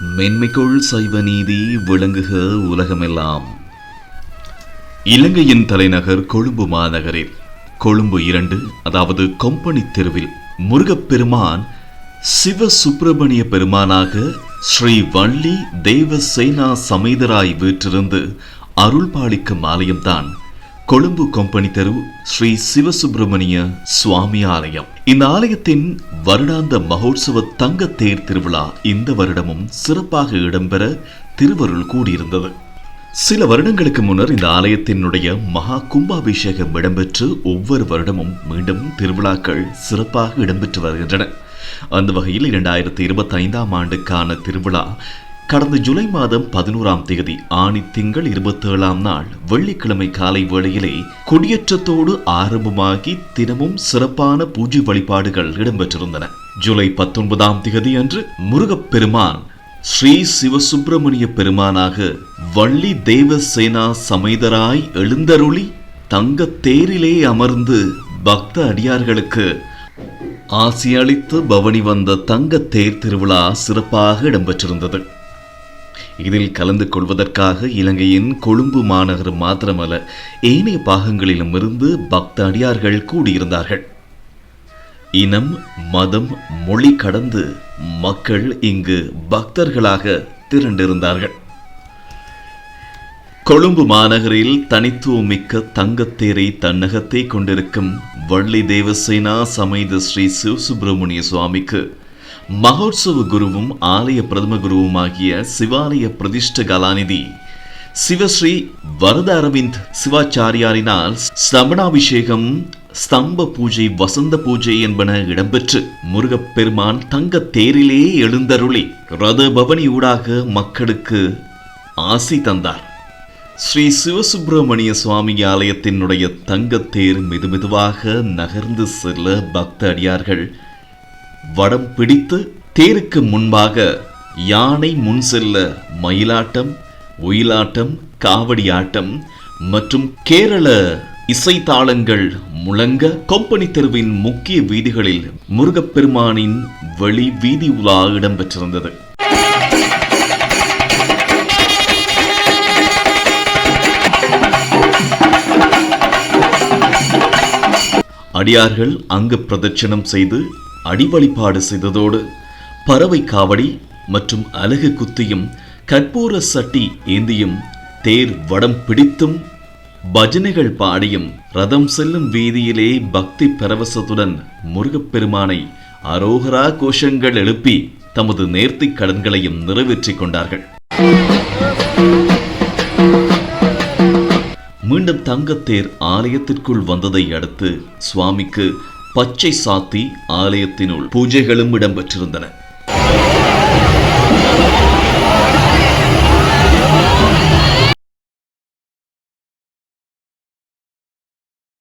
மென்மைக்குள் சைவ நீதி விளங்குக உலகமெல்லாம். இலங்கையின் தலைநகர் கொழும்பு மாநகரில் கொழும்பு இரண்டு அதாவது கொம்பனி தெருவில் முருகப்பெருமான் சிவ சுப்பிரமணிய பெருமானாக ஸ்ரீ வள்ளி தேவசேனா சமேதராய் வீற்றிருந்து அருள்பாலிக்கும் ஆலயம்தான் கொழும்பு கொம்பனி தெரு ஸ்ரீ சிவசுப்பிரமணிய சுவாமி ஆலயம். இந்த ஆலயத்தின் வருடாந்த மகோத்சவ தங்க தேர் திருவிழா இந்த வருடமும் சிறப்பாக இடம்பெற திருவருள் கூடியிருந்தது. சில வருடங்களுக்கு முன்னர் இந்த ஆலயத்தினுடைய மகா கும்பாபிஷேகம் இடம்பெற்று ஒவ்வொரு வருடமும் மீண்டும் திருவிழாக்கள் சிறப்பாக இடம்பெற்று வருகின்றன. அந்த வகையில் இரண்டாயிரத்தி இருபத்தி ஐந்தாம் ஆண்டுக்கான திருவிழா கடந்த ஜூலை மாதம் பதினோராம் தேதி ஆணி திங்கள் இருபத்தேழாம் நாள் வெள்ளிக்கிழமை காலை வேளையிலே கொடியேற்றத்தோடு ஆரம்பமாகி தினமும் சிறப்பான பூஜை வழிபாடுகள் இடம்பெற்றிருந்தன. ஜூலை பத்தொன்பதாம் தேதி அன்று முருகப்பெருமான் ஸ்ரீ சிவசுப்பிரமணிய பெருமானாக வள்ளி தேவசேனா சமேதராய் எழுந்தருளி தங்க தேரிலே அமர்ந்து பக்த அடியார்களுக்கு ஆசியளித்து பவனி வந்த தங்க தேர் திருவிழா சிறப்பாக இடம்பெற்றிருந்தது. இதில் கலந்து கொள்வதற்காக இலங்கையின் கொழும்பு மாநகர் மாத்திரமல்ல ஏனைய பாகங்களிலும் இருந்து பக்த அடியார்கள் கூடியிருந்தார்கள். இனம் மதம் மொழி கடந்து மக்கள் இங்கு பக்தர்களாக திரண்டிருந்தார்கள். கொழும்பு மாநகரில் தனித்துவமிக்க தங்கத்தேரை தன்னகத்தை கொண்டிருக்கும் வள்ளி தேவசேனா சமைத ஸ்ரீ சிவசுப்பிரமணிய சுவாமிக்கு மகோத்சவ குருவும் ஆலய பிரதம குருவுமாகிய சிவாலய பிரதிஷ்ட கலாநிதி சிவஸ்ரீ வரத அரவிந்த் சிவாச்சாரியாரினால் ஸ்தபனாபிஷேகம் ஸ்தம்ப பூஜை வசந்த பூஜை என்பன இடம்பெற்று முருகப்பெருமான் தங்க தேரிலே எழுந்தருளி ரத பவனி ஊடாக மக்களுக்கு ஆசி தந்தார். ஸ்ரீ சிவசுப்பிரமணிய சுவாமி ஆலயத்தினுடைய தங்கத்தேர் மெதுமெதுவாக நகர்ந்து செல்ல பக்த அடியார்கள் வடம் பிடித்து தேருக்கு முன்பாக யானை முன் செல்ல மயிலாட்டம் ஒயிலாட்டம் காவடி ஆட்டம் மற்றும் கேரள இசைத்தாளங்கள் முழங்க கொம்பனி தெருவின் முக்கிய வீதிகளில் முருகப்பெருமானின் வெளி வீதி உலா இடம்பெற்றிருந்தது. அடியார்கள் அங்கு பிரதட்சணம் செய்து அடிவழிபாடு செய்ததோடு பறவை காவடி மற்றும் அலகு குத்தியும் கற்பூர சட்டி ஏந்தியும் தேர் வடம் பிடித்தும் பஜனைகள் பாடியும் ரதம் செல்லும் வீதியிலே பக்தி பரவசத்துடன் முருகப்பெருமானை அரோகரா கோஷங்கள் எழுப்பி தமது நேர்த்தி கடன்களையும் நிறைவேற்றிக் கொண்டார்கள். மீண்டும் தங்கத்தேர் ஆலயத்திற்குள் வந்ததை அடுத்து சுவாமிக்கு பச்சை சாத்தி ஆலயத்தினுள் பூஜைகளும் இடம்பெற்றிருந்தன.